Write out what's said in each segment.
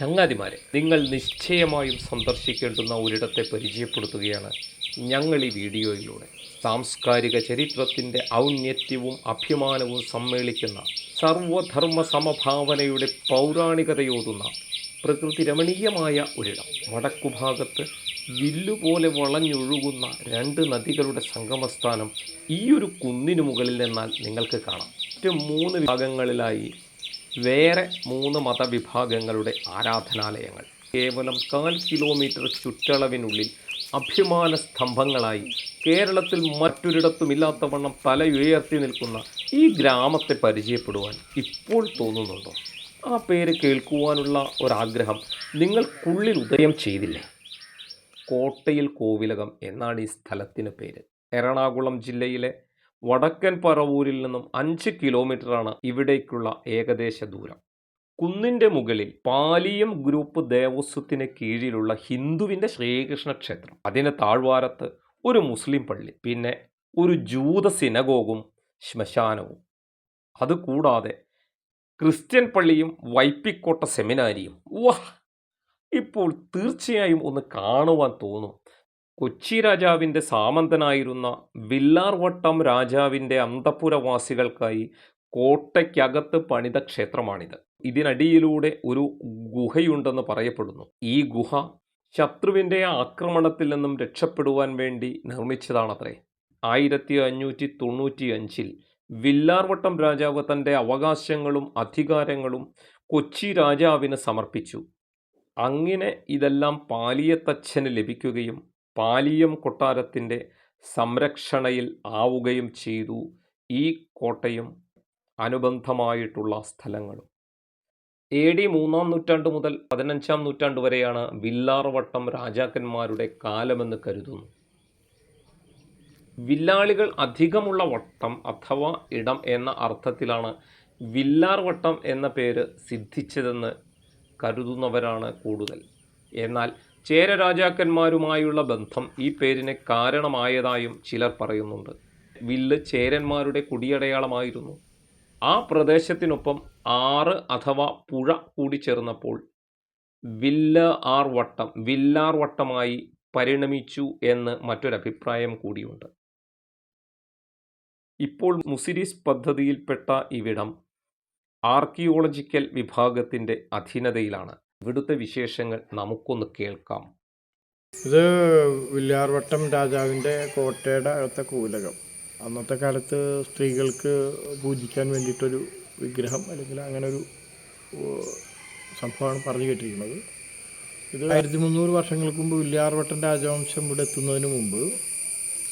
ചങ്ങാതിമാരെ നിങ്ങൾ നിശ്ചയമായും സന്ദർശിക്കേണ്ടുന്ന ഒരിടത്തെ പരിചയപ്പെടുത്തുകയാണ് ഞങ്ങൾ ഈ വീഡിയോയിലൂടെ. സാംസ്കാരിക ചരിത്രത്തിന്റെ ഔന്നത്യവും അഭിമാനവും സമ്മേളിക്കുന്ന സർവധർമ്മ സമഭാവനയുടെ പൗരാണികതയോതുന്ന പ്രകൃതി രമണീയമായ ഒരിടം. വടക്കുഭാഗത്ത് വില്ലുപോലെ വളഞ്ഞൊഴുകുന്ന രണ്ട് നദികളുടെ സംഗമസ്ഥാനം ഈ ഒരു കുന്നിനു മുകളിൽ നിന്നാൽ നിങ്ങൾക്ക് കാണാം. മറ്റ് മൂന്ന് വിഭാഗങ്ങളിലായി വേറെ മൂന്ന് മതവിഭാഗങ്ങളുടെ ആരാധനാലയങ്ങൾ. കേവലം കാൽ കിലോമീറ്റർ ചുറ്റളവിനുള്ളിൽ അഭിമാന സ്തംഭങ്ങളായി കേരളത്തിൽ മറ്റൊരിടത്തുമില്ലാത്തവണ്ണം തല ഉയർത്തി നിൽക്കുന്ന ഈ ഗ്രാമത്തെ പരിചയപ്പെടുവാൻ ഇപ്പോൾ തോന്നുന്നുണ്ടോ? ആ പേര് കേൾക്കുവാനുള്ള ഒരാഗ്രഹം നിങ്ങൾക്കുള്ളിൽ ഉദയം ചെയ്തില്ലേ? കോട്ടയിൽ കോവിലകം എന്നാണ് ഈ സ്ഥലത്തിന് പേര്. എറണാകുളം ജില്ലയിലെ വടക്കൻ പറവൂരിൽ നിന്നും അഞ്ച് കിലോമീറ്ററാണ് ഇവിടേക്കുള്ള ഏകദേശ ദൂരം. കുന്നിന്റെ മുകളിൽ പാലിയം ഗ്രൂപ്പ് ദേവസ്വത്തിന് കീഴിലുള്ള ഹിന്ദുവിന്റെ ശ്രീകൃഷ്ണ ക്ഷേത്രം. അതിന് താഴ്വാരത്ത് ഒരു മുസ്ലിം പള്ളി പിന്നെ ഒരു ജൂത സിനഗോഗും ശ്മശാനവും. അതുകൂടാതെ ക്രിസ്ത്യൻ പള്ളിയും വൈപ്പിക്കോട്ട സെമിനാരിയും. വാ ഇപ്പോൾ തീർച്ചയായും ഒന്ന് കാണുവാൻ തോന്നും കൊച്ചി രാജാവിന്റെ സാമന്തനായിരുന്ന വില്ലാർവട്ടം രാജാവിന്റെ അന്തപുരവാസികൾക്കായി കോട്ടയ്ക്കകത്ത് പണിത ക്ഷേത്രമാണിത്. ഇതിനടിയിലൂടെ ഒരു ഗുഹയുണ്ടെന്ന് പറയപ്പെടുന്നു. ഈ ഗുഹ ശത്രുവിന്റെ ആക്രമണത്തിൽ നിന്നും രക്ഷപ്പെടുവാൻ വേണ്ടി നിർമ്മിച്ചതാണത്രേ. ആയിരത്തി അഞ്ഞൂറ്റി തൊണ്ണൂറ്റി അഞ്ചിൽ വില്ലാർവട്ടം രാജാവ് തന്റെ അവകാശങ്ങളും അധികാരങ്ങളും കൊച്ചി രാജാവിന് സമർപ്പിച്ചു. അങ്ങനെ ഇതെല്ലാം പാലിയത്തച്ഛന് ലഭിക്കുകയും പാലിയം കൊട്ടാരത്തിന്റെ സംരക്ഷണയിൽ ആവുകയും ചെയ്തു ഈ കോട്ടയും അനുബന്ധമായിട്ടുള്ള സ്ഥലങ്ങളും. എ ഡി മൂന്നാം നൂറ്റാണ്ട് മുതൽ പതിനഞ്ചാം നൂറ്റാണ്ട് വരെയാണ് വില്ലാർവട്ടം രാജാക്കന്മാരുടെ കാലമെന്ന് കരുതുന്നു. വില്ലാളികൾ അധികമുള്ള വട്ടം അഥവാ ഇടം എന്ന അർത്ഥത്തിലാണ് വില്ലാർവട്ടം എന്ന പേര് സിദ്ധിച്ചതെന്ന് കരുതുന്നവരാണ് കൂടുതൽ. എന്നാൽ ചേര രാജാക്കന്മാരുമായുള്ള ബന്ധം ഈ പേരിന് കാരണമായതായും ചിലർ പറയുന്നുണ്ട്. വില്ല് ചേരന്മാരുടെ കുടിയടയാളമായിരുന്നു. ആ പ്രദേശത്തിനൊപ്പം ആറ് അഥവാ പുഴ കൂടി ചേർന്നപ്പോൾ വില്ല ആർ വട്ടം വില്ലാർ വട്ടമായി പരിണമിച്ചു എന്ന് മറ്റൊരഭിപ്രായം കൂടിയുണ്ട്. ഇപ്പോൾ മുസിരിസ് പദ്ധതിയിൽപ്പെട്ട ഇവിടം ആർക്കിയോളജിക്കൽ വിഭാഗത്തിന്റെ അധീനതയിലാണ്. ഇവിടുത്തെ വിശേഷങ്ങൾ നമുക്കൊന്ന് കേൾക്കാം. ഇത് വില്ലാർവട്ടം രാജാവിന്റെ കോട്ടയുടെ അകത്തെ കൂലകം. അന്നത്തെ കാലത്ത് സ്ത്രീകൾക്ക് പൂജിക്കാൻ വേണ്ടിയിട്ടൊരു വിഗ്രഹം അല്ലെങ്കിൽ അങ്ങനെ ഒരു സംഭവമാണ് പറഞ്ഞു കേട്ടിരിക്കുന്നത്. ഇത് ആയിരത്തി മുന്നൂറ് വർഷങ്ങൾക്ക് മുമ്പ് വില്ലാർവട്ടൻ രാജവംശം ഇവിടെ എത്തുന്നതിന് മുമ്പ്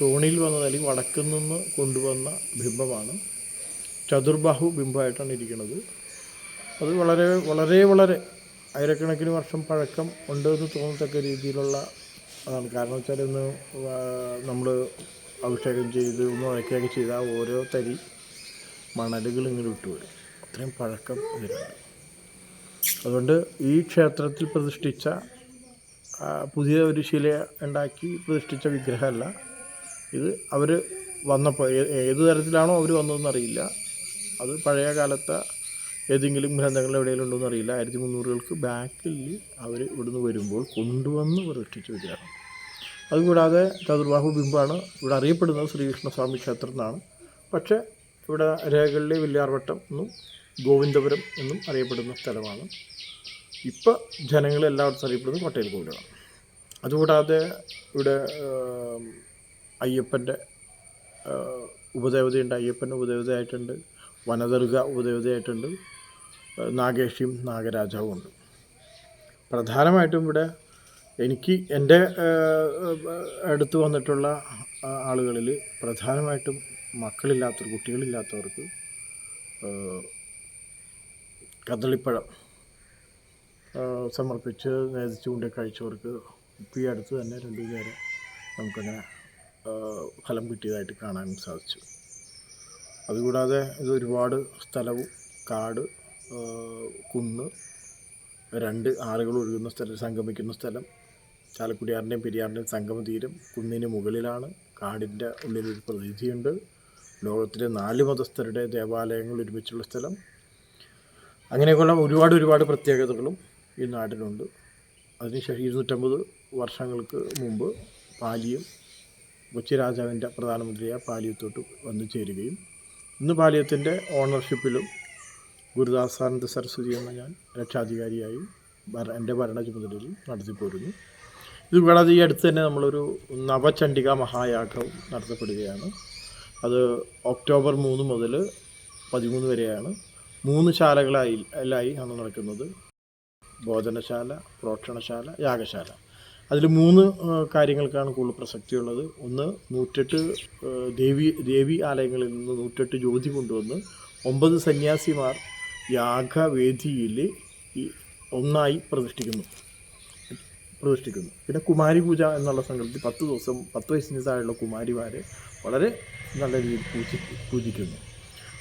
തോണിയിൽ വന്നത് അല്ലെങ്കിൽ വടക്കിൽ നിന്ന് കൊണ്ടുവന്ന ബിംബമാണ്. ചതുർബാഹു ബിംബമായിട്ടാണ് ഇരിക്കുന്നത്. അത് വളരെ വളരെ വളരെ ആയിരക്കണക്കിന് വർഷം പഴക്കം ഉണ്ട് എന്ന് തോന്നത്തക്ക രീതിയിലുള്ള അതാണ്. കാരണം വെച്ചാൽ ഇന്ന് നമ്മൾ അഭിഷേകം ചെയ്ത് ഒന്ന് ഉണക്കുകയൊക്കെ ചെയ്താൽ ഓരോ തരി മണലുകൾ ഇങ്ങനെ വിട്ടു വരും. അത്രയും പഴക്കം ഇതിനുണ്ട് അതുകൊണ്ട് ഈ ക്ഷേത്രത്തിൽ പ്രതിഷ്ഠിച്ച പുതിയ ഒരു ശില ഉണ്ടാക്കി പ്രതിഷ്ഠിച്ച വിഗ്രഹമല്ല. ഇത് അവർ വന്നപ്പോൾ ഏത് തരത്തിലാണോ അവർ വന്നതെന്നറിയില്ല അത് പഴയ കാലത്തെ ഏതെങ്കിലും ഗ്രന്ഥങ്ങൾ എവിടെയെങ്കിലും ഉണ്ടോ എന്നറിയില്ല ആയിരത്തി മുന്നൂറുകൾക്ക് ബാക്കിൽ അവർ ഇവിടുന്ന് വരുമ്പോൾ കൊണ്ടുവന്ന് പ്രതിഷ്ഠിച്ച വരികയാണ് അതുകൂടാതെ ചതുർബാഹു ബിംബാണ് ഇവിടെ അറിയപ്പെടുന്നത്. ശ്രീകൃഷ്ണസ്വാമി ക്ഷേത്രം എന്നാണ് പക്ഷേ ഇവിടെ രേഖകളിലെ വില്യാർവട്ടം എന്നും ഗോവിന്ദപുരം എന്നും അറിയപ്പെടുന്ന സ്ഥലമാണ്. ഇപ്പോൾ ജനങ്ങൾ എല്ലായിടത്തും അറിയപ്പെടുന്നത് കോട്ടയിൽ കോവിലാണ്. അതുകൂടാതെ ഇവിടെ അയ്യപ്പന്റെ ഉപദേവതയുണ്ട്. അയ്യപ്പന്റെ ഉപദേവതയായിട്ടുണ്ട്. വനദുർഗ ഉപദേവതയായിട്ടുണ്ട്. നാഗേഷിയും നാഗരാജാവും ഉണ്ട്. പ്രധാനമായിട്ടും ഇവിടെ എനിക്ക് എന്റെ അടുത്ത് വന്നിട്ടുള്ള ആളുകളിൽ പ്രധാനമായിട്ടും മക്കളില്ലാത്തവർ കുട്ടികളില്ലാത്തവർക്ക് കദളിപ്പഴം സമർപ്പിച്ച് നേതിച്ചു കൊണ്ട് കഴിച്ചവർക്ക് ഇപ്പോൾ ഈ അടുത്ത് തന്നെ രണ്ടു നേരം നമുക്കങ്ങനെ ഫലം കിട്ടിയതായിട്ട് കാണാനും സാധിച്ചു. അതുകൂടാതെ ഇത് ഒരുപാട് സ്ഥലവും കാട് കുന്ന് രണ്ട് ആറുകൾ ഒഴുകുന്ന സ്ഥലം സംഗമിക്കുന്ന സ്ഥലം. ചാലക്കുടിയാറിന്റെയും പെരിയാറിന്റെയും സംഗമ തീരം കുന്നിന് മുകളിലാണ്. കാടിന്റെ ഉള്ളിലൊരു പ്രതിനിധിയുണ്ട്. ലോകത്തിലെ നാല് മതസ്ഥരുടെ ദേവാലയങ്ങൾ ഒരുമിച്ചുള്ള സ്ഥലം. അങ്ങനെയൊക്കെയുള്ള ഒരുപാട് ഒരുപാട് പ്രത്യേകതകളും ഈ നാട്ടിലുണ്ട് അതിനുശേഷം ഇരുന്നൂറ്റമ്പത് വർഷങ്ങൾക്ക് മുമ്പ് പാലിയും കൊച്ചി രാജാവിന്റെ പ്രധാനമന്ത്രിയായ പാലിയത്തോട്ട് വന്നു ചേരുകയും ഇന്ന് പാലിയത്തിന്റെ ഓണർഷിപ്പിലും ഗുരുദാസാനന്ദ സരസ്വതി എന്ന ഞാൻ രക്ഷാധികാരിയായി എന്റെ ഭരണ ചുമതലയിൽ നടത്തിപ്പോരുന്നു ഇത് കൂടാതെ ഈ അടുത്ത് തന്നെ നമ്മളൊരു നവചണ്ഡിക മഹായാഗവും നടത്തപ്പെടുകയാണ്. അത് ഒക്ടോബർ മൂന്ന് മുതൽ പതിമൂന്ന് വരെയാണ്. മൂന്ന് ശാലകളായി എല്ലായി ആണ് നടക്കുന്നത്. ഭോജനശാല പ്രോക്ഷണശാല യാഗശാല. അതിൽ മൂന്ന് കാര്യങ്ങൾക്കാണ് കൂടുതൽ പ്രസക്തിയുള്ളത്. ഒന്ന് നൂറ്റെട്ട് ദേവി ദേവി ആലയങ്ങളിൽ നിന്ന് നൂറ്റെട്ട് ജ്യോതി കൊണ്ടുവന്ന് ഒമ്പത് സന്യാസിമാർ യാഗവേദിയിൽ ഈ ഒന്നായി പ്രതിഷ്ഠിക്കുന്നു. പ്രതിഷ്ഠിക്കുന്നു. പിന്നെ കുമാരി പൂജ എന്നുള്ള സംഘത്തിൽ പത്ത് ദിവസം പത്ത് വയസ്സിന് താഴെയുള്ള കുമാരിമാരെ വളരെ നല്ല രീതിയിൽ പൂജി പൂജിക്കുന്നു.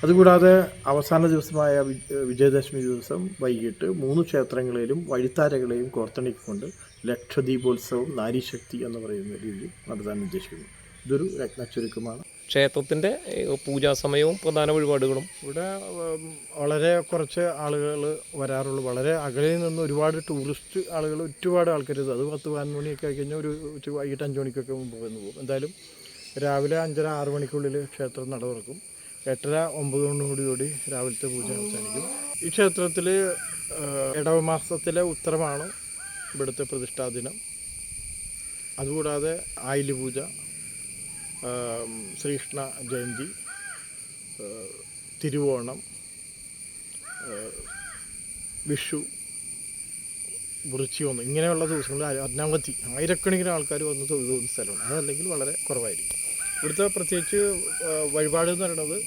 അതുകൂടാതെ അവസാന ദിവസമായ വിജയദശമി ദിവസം വൈകിട്ട് മൂന്ന് ക്ഷേത്രങ്ങളിലും വഴിത്താരകളെയും കോർത്തണിക്കൊണ്ട് ലക്ഷദീപോത്സവം നാരീശക്തി എന്ന് പറയുന്ന രീതിയിൽ നടത്താൻ ഉദ്ദേശിക്കുന്നു. ഇതൊരു രത്നച്ചുരുക്കമാണ്. ക്ഷേത്രത്തിന്റെ പൂജാ സമയവും പ്രധാന വഴിപാടുകളും? ഇവിടെ വളരെ കുറച്ച് ആളുകൾ വരാറുള്ളൂ. വളരെ അകലെ നിന്ന് ഒരുപാട് ടൂറിസ്റ്റ് ആളുകൾ ഒരുപാട് ആൾക്കാർ അത് പത്ത് പതിനൊന്ന് മണിയൊക്കെ ആയി കഴിഞ്ഞാൽ ഒരു ഉച്ച വൈകിട്ട് അഞ്ച് മണിക്കൊക്കെ മുമ്പ് വന്ന് പോകും. എന്തായാലും രാവിലെ അഞ്ചര ആറ് മണിക്കുള്ളിൽ ക്ഷേത്രം നട തുറക്കും എട്ടര ഒമ്പത് മണിയോടുകൂടി രാവിലത്തെ പൂജ അവസാനിക്കും. ഈ ക്ഷേത്രത്തിൽ ഇടവമാസത്തിലെ ഉത്തരമാണ് ഇവിടുത്തെ പ്രതിഷ്ഠാദിനം. അതുകൂടാതെ ആയില്യ പൂജ ശ്രീകൃഷ്ണ ജയന്തി തിരുവോണം വിഷു വൃശ്ചികം ഇങ്ങനെയുള്ള ദിവസങ്ങളിൽ അനവധി ആയിരക്കണക്കിന് ആൾക്കാർ വന്ന് തൊഴുതു പോകുന്ന സ്ഥലമാണ്. അതല്ലെങ്കിൽ വളരെ കുറവായിരിക്കും. ഇവിടുത്തെ പ്രത്യേകിച്ച് വഴിപാട് എന്ന് പറയുന്നത്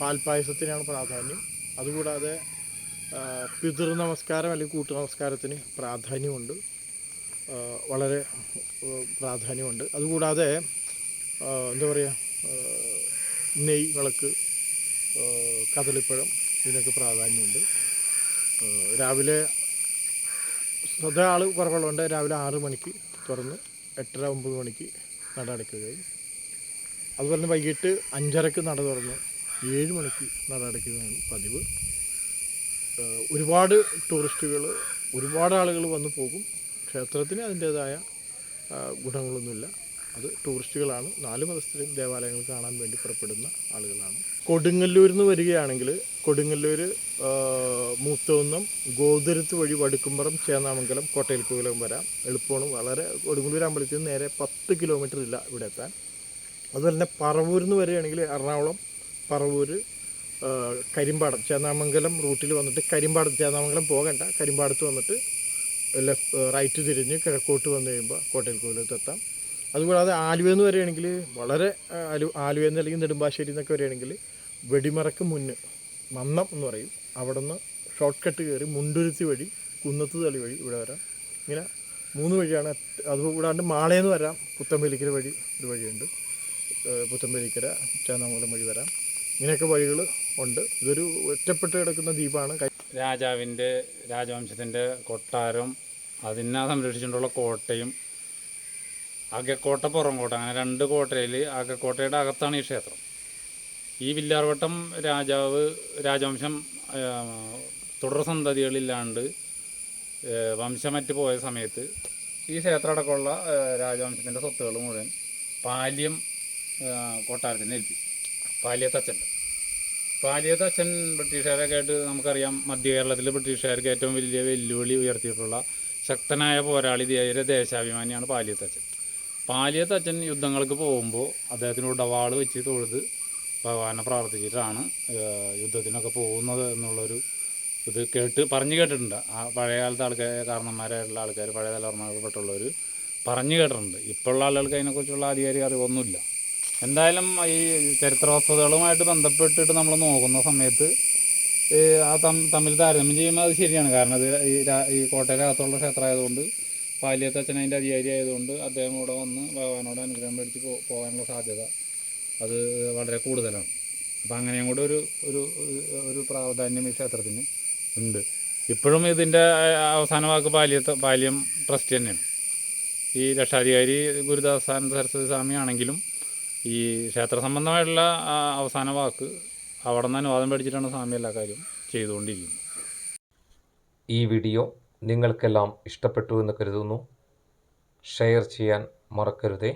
പാൽപ്പായസത്തിനാണ് പ്രാധാന്യം. അതുകൂടാതെ പിതൃ നമസ്കാരം അല്ലെങ്കിൽ കൂട്ടു നമസ്കാരത്തിന് പ്രാധാന്യമുണ്ട് വളരെ പ്രാധാന്യമുണ്ട്. അതുകൂടാതെ എന്താ പറയുക നെയ് വിളക്ക് കദളിപ്പഴം ഇതിനൊക്കെ പ്രാധാന്യമുണ്ട്. രാവിലെ സ്വതः ആൾ കുറവുള്ളതുകൊണ്ട് രാവിലെ ആറ് മണിക്ക് തുറന്ന് എട്ടര ഒമ്പത് മണിക്ക് നട അടയ്ക്കുകയും അതുപോലെ തന്നെ വൈകിട്ട് അഞ്ചരക്ക് നട തുറന്ന് ഏഴ് മണിക്ക് നട അടയ്ക്കുകയാണ് പതിവ്. ഒരുപാട് ടൂറിസ്റ്റുകൾ ഒരുപാട് ആളുകൾ വന്നു പോകും. ക്ഷേത്രത്തിന് അതിന്റേതായ ഗുണങ്ങളൊന്നുമില്ല. അത് ടൂറിസ്റ്റുകളാണ്. നാല് മതസ്ഥരും ദേവാലയങ്ങൾ കാണാൻ വേണ്ടി പുറപ്പെടുന്ന ആളുകളാണ്. കൊടുങ്ങല്ലൂരിൽ നിന്ന് വരികയാണെങ്കിൽ കൊടുങ്ങല്ലൂർ മൂത്തകുന്നം ഗോതുരത്ത് വഴി വടുക്കുംപുറം ചേന്നാമംഗലം കോട്ടയൽക്കോവിലം വരാം എളുപ്പമാണ്. വളരെ കൊടുങ്ങല്ലൂർ അമ്പലത്തിൽ നിന്ന് നേരെ പത്ത് കിലോമീറ്റർ ഇല്ല ഇവിടെ എത്താൻ. അതുപോലെ തന്നെ പറവൂരിൽ നിന്ന് വരികയാണെങ്കിൽ എറണാകുളം പറവൂർ കരിമ്പാടം ചേന്നാമംഗലം റൂട്ടിൽ വന്നിട്ട് കരിമ്പാടം ചേന്നാമംഗലം പോകണ്ട. കരിമ്പാടത്ത് വന്നിട്ട് ലെഫ്റ്റ് റൈറ്റ് തിരിഞ്ഞ് കിഴക്കോട്ട് വന്നു കഴിയുമ്പോൾ കോട്ടയിൽ കോവിലത്ത് എത്താം. അതുകൂടാതെ ആലുവയിൽ നിന്ന് വരികയാണെങ്കിൽ വളരെ ആലു ആലുവയിൽ നിന്ന് അല്ലെങ്കിൽ നെടുമ്പാശ്ശേരി എന്നൊക്കെ വരികയാണെങ്കിൽ വെടിമറക്ക് മുന്ന് മന്നം എന്ന് പറയും. അവിടെ നിന്ന് ഷോർട്ട് കട്ട് കയറി മുണ്ടുരുത്തി വഴി കുന്നത്ത് തളി വഴി ഇവിടെ വരാം. ഇങ്ങനെ മൂന്ന് വഴിയാണ്. അതുകൂടാണ്ട് മാളയെന്ന് വരാം. പുത്തമ്പലിക്കര വഴി ഒരു വഴിയുണ്ട്. പുത്തമ്പലിക്കര ചേന്നാമംഗലം വഴി വരാം. ഇങ്ങനെയൊക്കെ വഴികൾ ഉണ്ട്. ഇതൊരു ഒറ്റപ്പെട്ട് കിടക്കുന്ന ദ്വീപാണ്. രാജാവിന്റെ രാജവംശത്തിന്റെ കൊട്ടാരം അതിനെ സംരക്ഷിച്ചുകൊണ്ടുള്ള കോട്ടയും അകക്കോട്ട പുറംകോട്ട അങ്ങനെ രണ്ട് കോട്ടയിൽ അകക്കോട്ടയുടെ അകത്താണ് ഈ ക്ഷേത്രം. ഈ വില്ലാർവട്ടം രാജാവ് രാജവംശം തുടർ സന്തതികളില്ലാണ്ട് വംശമറ്റ് പോയ സമയത്ത് ഈ ക്ഷേത്രം അടക്കമുള്ള രാജവംശത്തിന്റെ സ്വത്തുകൾ മുഴുവൻ പാല്യം കൊട്ടാരത്തിന് ഏൽപ്പി. പാലിയത്തച്ഛൻ. പാലിയത്തച്ഛൻ ബ്രിട്ടീഷുകാരൊക്കെ ആയിട്ട് നമുക്കറിയാം മധ്യ കേരളത്തിൽ ബ്രിട്ടീഷുകാർക്ക് ഏറ്റവും വലിയ വെല്ലുവിളി ഉയർത്തിയിട്ടുള്ള ശക്തനായ പോരാളി ധീര ദേശാഭിമാനിയാണ് പാലിയത്തച്ഛൻ. പാലിയത്തച്ഛൻ യുദ്ധങ്ങൾക്ക് പോകുമ്പോൾ അദ്ദേഹത്തിന്റെ ഉടവാൾ വെച്ച് തൊഴുത് ഭഗവാനെ പ്രാർത്ഥിച്ചിട്ടാണ് യുദ്ധത്തിനൊക്കെ പോകുന്നത് എന്നുള്ളൊരു ഇത് കേട്ട് പറഞ്ഞു കേട്ടിട്ടുണ്ട്. ആ പഴയ കാലത്തെ ആൾക്കാർ കാരണന്മാരായിട്ടുള്ള ആൾക്കാർ പഴയ തലമുറപ്പെട്ടുള്ളവർ പറഞ്ഞു കേട്ടിട്ടുണ്ട്. ഇപ്പോഴുള്ള ആളുകൾക്ക് അതിനെക്കുറിച്ചുള്ള ആധികാരിക അറിവൊന്നുമില്ല. എന്തായാലും ഈ ചരിത്ര വസ്തുതകളുമായിട്ട് ബന്ധപ്പെട്ടിട്ട് നമ്മൾ നോക്കുന്ന സമയത്ത് ആ തമ്മിൽ താരതമ്യം ചെയ്യുമ്പോൾ അത് ശരിയാണ്. കാരണം ഇത് ഈ കോട്ടയിലകത്തുള്ള ക്ഷേത്രമായതുകൊണ്ട് പാലിയത്തച്ഛൻ അതിന്റെ അധികാരി ആയതുകൊണ്ട് അദ്ദേഹം ഇവിടെ വന്ന് ഭഗവാനോട് അനുഗ്രഹം മേടിച്ച് പോകാനുള്ള സാധ്യത. അത് വളരെ കൂടുതലാണ്. അപ്പം അങ്ങനെയും കൂടെ ഒരു ഒരു ഒരു പ്രാധാന്യം ഈ ക്ഷേത്രത്തിന് ഉണ്ട്. ഇപ്പോഴും ഇതിന്റെ അവസാന വാക്ക് പാലിയത്ത പാലിയം ട്രസ്റ്റ് തന്നെയാണ്. ഈ രക്ഷാധികാരി ഗുരുദാസാനന്ദ സരസ്വതി സ്വാമി ആണെങ്കിലും ഈ ക്ഷേത്ര സംബന്ധമായിട്ടുള്ള അവസാന വാക്ക് അവിടെ നിന്ന് അനുവാദം മേടിച്ചിട്ടാണ് സ്വാമി എല്ലാ കാര്യവും ചെയ്തുകൊണ്ടിരിക്കുന്നത്. ഈ വീഡിയോ നിങ്ങൾക്കെല്ലാം ഇഷ്ടപ്പെട്ടു എന്ന് കരുതുന്നു. ഷെയർ ചെയ്യാൻ മറക്കരുതേ.